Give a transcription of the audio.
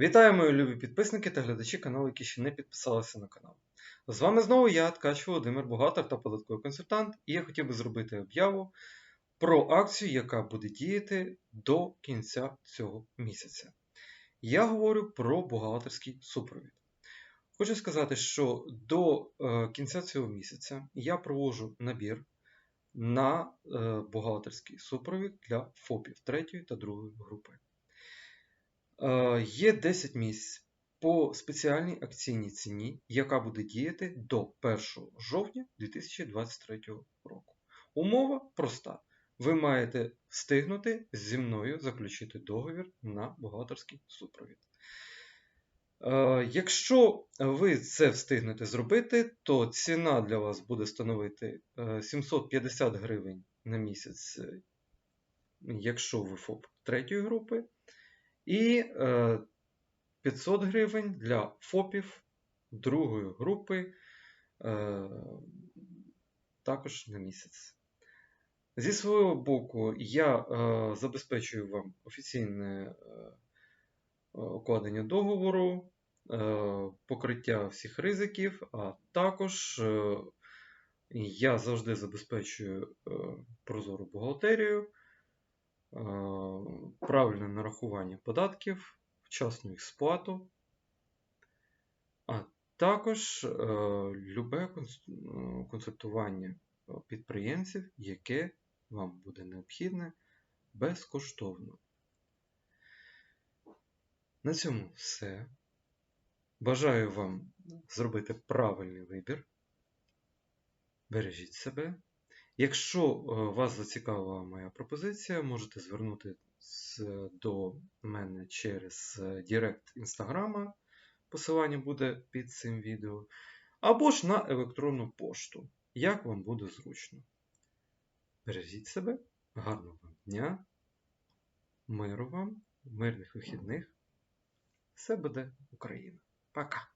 Вітаю, мої любі підписники та глядачі каналу, які ще не підписалися на канал. З вами знову я, Ткач Володимир, бухгалтер та податковий консультант, і я хотів би зробити об'яву про акцію, яка буде діяти до кінця цього місяця. Я говорю про бухгалтерський супровід. Хочу сказати, що до е, кінця цього місяця я проводжу набір на е, бухгалтерський супровід для ФОПів 3 та 2 групи. Е, Є 10 місць по спеціальній акційній ціні, яка буде діяти до 1 жовтня 2023 року. Умова проста. Ви маєте встигнути зі мною заключити договір на бухгалтерський супровід. Е, Якщо ви це встигнете зробити, то ціна для вас буде становити е, 750 гривень на місяць, е, якщо ви ФОП третьої групи, і е, 500 гривень для ФОПів другої групи е, також на місяць. Зі свого боку, я е, забезпечую вам офіційне е, укладення договору, е, покриття всіх ризиків, а також е, я завжди забезпечую е, прозору бухгалтерію, е, правильне нарахування податків, вчасну їх сплату, а також е, любе консультування підприємців, яке вам буде необхідне безкоштовно. На цьому все. Бажаю вам зробити правильний вибір. Бережіть себе. Якщо е, вас зацікавила моя пропозиція, можете звернутися до мене через е, Директ Інстаграма. Посилання буде під цим відео. Або ж на електронну пошту, як вам буде зручно. Бережіть себе, гарного вам дня, миру вам, мирних вихідних. Все буде Україна. Пока!